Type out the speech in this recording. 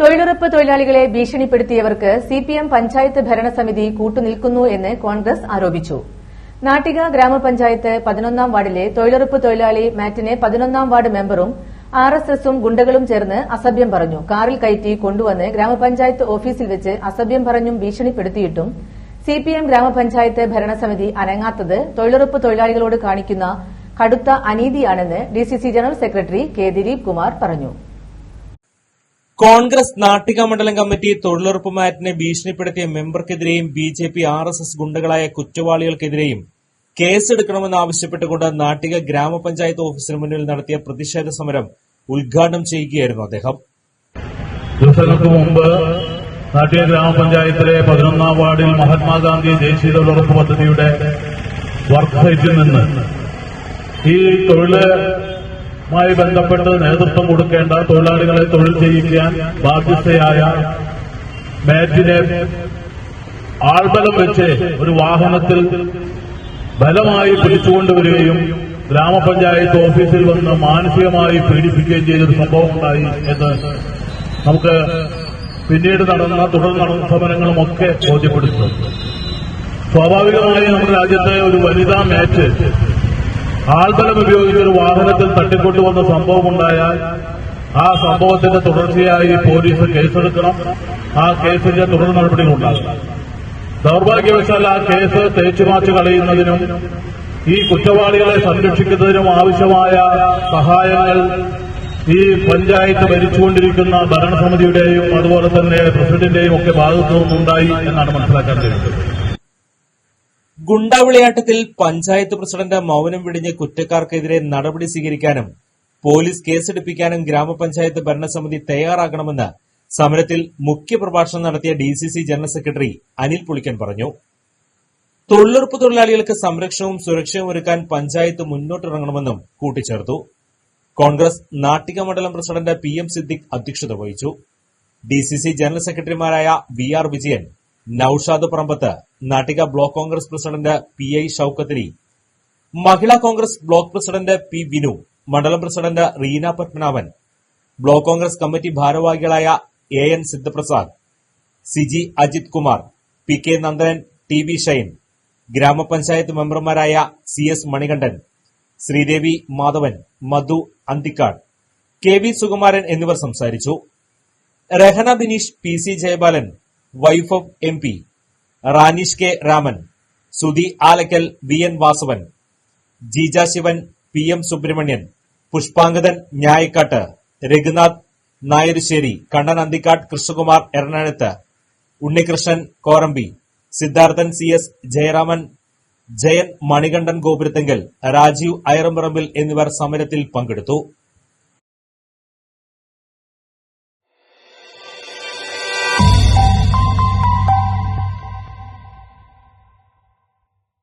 തൊഴിലുറപ്പ് തൊഴിലാളികളെ ഭീഷണിപ്പെടുത്തിയവർക്ക് സിപിഎം പഞ്ചായത്ത് ഭരണസമിതി കൂട്ടുനിൽക്കുന്നു എന്ന് കോൺഗ്രസ് ആരോപിച്ചു. നാട്ടിക ഗ്രാമപഞ്ചായത്ത് പതിനൊന്നാം വാർഡിലെ തൊഴിലുറപ്പ് തൊഴിലാളി മാറ്റിനെ പതിനൊന്നാം വാർഡ് മെമ്പറും ആർ എസ് എസും ഗുണ്ടകളും ചേർന്ന് അസഭ്യം പറഞ്ഞു. കാറിൽ കയറ്റി കൊണ്ടുവന്ന് ഗ്രാമപഞ്ചായത്ത് ഓഫീസിൽ വെച്ച് അസഭ്യം പറഞ്ഞും ഭീഷണിപ്പെടുത്തിയിട്ടും സിപിഎം ഗ്രാമപഞ്ചായത്ത് ഭരണസമിതി അനങ്ങാത്തത് തൊഴിലുറപ്പ് തൊഴിലാളികളോട് കാണിക്കുന്ന കടുത്ത അനീതിയാണെന്ന് DCC general secretary K Dileep Kumar പറഞ്ഞു. കോൺഗ്രസ് നാട്ടിക മണ്ഡലം കമ്മിറ്റി തൊഴിലുറപ്പ് മാറ്റിനെ ഭീഷണിപ്പെടുത്തിയ മെമ്പർക്കെതിരെയും B J P R S S ഗുണ്ടകളായ കുറ്റവാളികൾക്കെതിരെയും കേസെടുക്കണമെന്ന് ആവശ്യപ്പെട്ടുകൊണ്ട് നാട്ടിക ഗ്രാമപഞ്ചായത്ത് ഓഫീസിന് മുന്നിൽ നടത്തിയ പ്രതിഷേധ സമരം ഉദ്ഘാടനം ചെയ്യുകയായിരുന്നു അദ്ദേഹം. ദിവസങ്ങൾക്ക് മുമ്പ് നാട്ടിക ഗ്രാമപഞ്ചായത്തിലെ പതിനൊന്നാം വാർഡിൽ മഹാത്മാഗാന്ധി ദേശീയ തൊഴിലുറപ്പ് പദ്ധതിയുടെ വർക്ക് സൈറ്റിൽ നിന്ന് ഈ തൊഴിലുമായി ബന്ധപ്പെട്ട് നേതൃത്വം കൊടുക്കേണ്ട തൊഴിലാളികളെ തൊഴിൽ ചെയ്യിക്കാൻ ബാധ്യസ്ഥയായ മാറ്റിനെ ആൾബലം വെച്ച് ഒരു വാഹനത്തിൽ ബലമായി പിടിച്ചുകൊണ്ടുവരികയും ഗ്രാമപഞ്ചായത്ത് ഓഫീസിൽ വന്ന് മാനസികമായി പീഡിപ്പിക്കുകയും ചെയ്തൊരു സംഭവം ഉണ്ടായി എന്ന് നമുക്ക് പിന്നീട് നടന്ന തുടർ നടന്ന സമരങ്ങളും ഒക്കെ ബോധ്യപ്പെടുത്തുന്നു. സ്വാഭാവികമായി നമ്മുടെ രാജ്യത്തെ ഒരു വനിതാ മാച്ച് ആൾബലം ഉപയോഗിച്ച് ഒരു വാഹനത്തിൽ തട്ടിക്കൊണ്ടുവന്ന സംഭവം ഉണ്ടായാൽ ആ സംഭവത്തിന്റെ തുടർച്ചയായി പോലീസ് കേസെടുക്കണം. ആ കേസിന്റെ തുടർ നടപടികൾ ഉണ്ടാകണം ദൗർഭാഗ്യവശാൽ ആ കേസ് തേച്ചുമാച്ചു കളയുന്നതിനും ഈ കുറ്റവാളികളെ സംരക്ഷിക്കുന്നതിനും ആവശ്യമായ സഹായങ്ങൾ ഈ പഞ്ചായത്ത് ഭരിച്ചുകൊണ്ടിരിക്കുന്ന ഭരണസമിതിയുടെയും അതുപോലെ തന്നെ പ്രസിഡന്റിന്റെയും ഒക്കെ ഭാഗത്തു നിന്നുണ്ടായി എന്നാണ് മനസ്സിലാക്കാൻ കഴിയുന്നത്. ഗുണ്ടാവിളയാട്ടത്തിൽ പഞ്ചായത്ത് പ്രസിഡന്റ് മൌനം വെടിഞ്ഞ് കുറ്റക്കാർക്കെതിരെ നടപടി സ്വീകരിക്കാനും പോലീസ് കേസെടുപ്പിക്കാനും ഗ്രാമപഞ്ചായത്ത് ഭരണസമിതി തയ്യാറാകണമെന്ന് സമരത്തിൽ മുഖ്യപ്രഭാഷണം നടത്തിയ D C C general secretary Anil Pulikkan പറഞ്ഞു. തൊഴിലുറപ്പ് തൊഴിലാളികൾക്ക് സംരക്ഷണവും സുരക്ഷയും ഒരുക്കാൻ പഞ്ചായത്ത് മുന്നോട്ടിറങ്ങണമെന്നും കൂട്ടിച്ചേർത്തു. കോൺഗ്രസ് നാട്ടിക മണ്ഡലം പ്രസിഡന്റ് പി എം സിദ്ദിഖ് അധ്യക്ഷത വഹിച്ചു. ഡി സി സി ജനറൽ സെക്രട്ടറിമാരായ V R Vijayan Noushad Parambath Nattika block Congress president P I Shoukathali Mahila Congress block president P Vinu മണ്ഡലം president Reena Padmanabhan block Congress committee ഭാരവാഹികളായ A N Siddhaprasad Siji Ajith Kumar P K Nandanan T V Shine ഗ്രാമപഞ്ചായത്ത് മെമ്പർമാരായ C S Manikandan Sreedevi Madhavan Madhu Anthikad K V Sukumaran എന്നിവർ സംസാരിച്ചു. Rahana Bineesh P C Jayabalan wife of M P Ranish K Raman Sudhi Alakkal V N Vasavan Jeeja Sivan P M Subrahmanyan Pushpangadan Njayakkattu Reghunath Nayarusseri Kannan Anthikad Krishnakumar എറണാകുളത്ത് Unnikrishnan Korambi Siddharthan C S Jayaraman Jayan Manikandan ഗോപുരത്തെങ്കിൽ രാജീവ് അയറമ്പറമ്പിൽ എന്നിവർ സമരത്തിൽ പങ്കെടുത്തു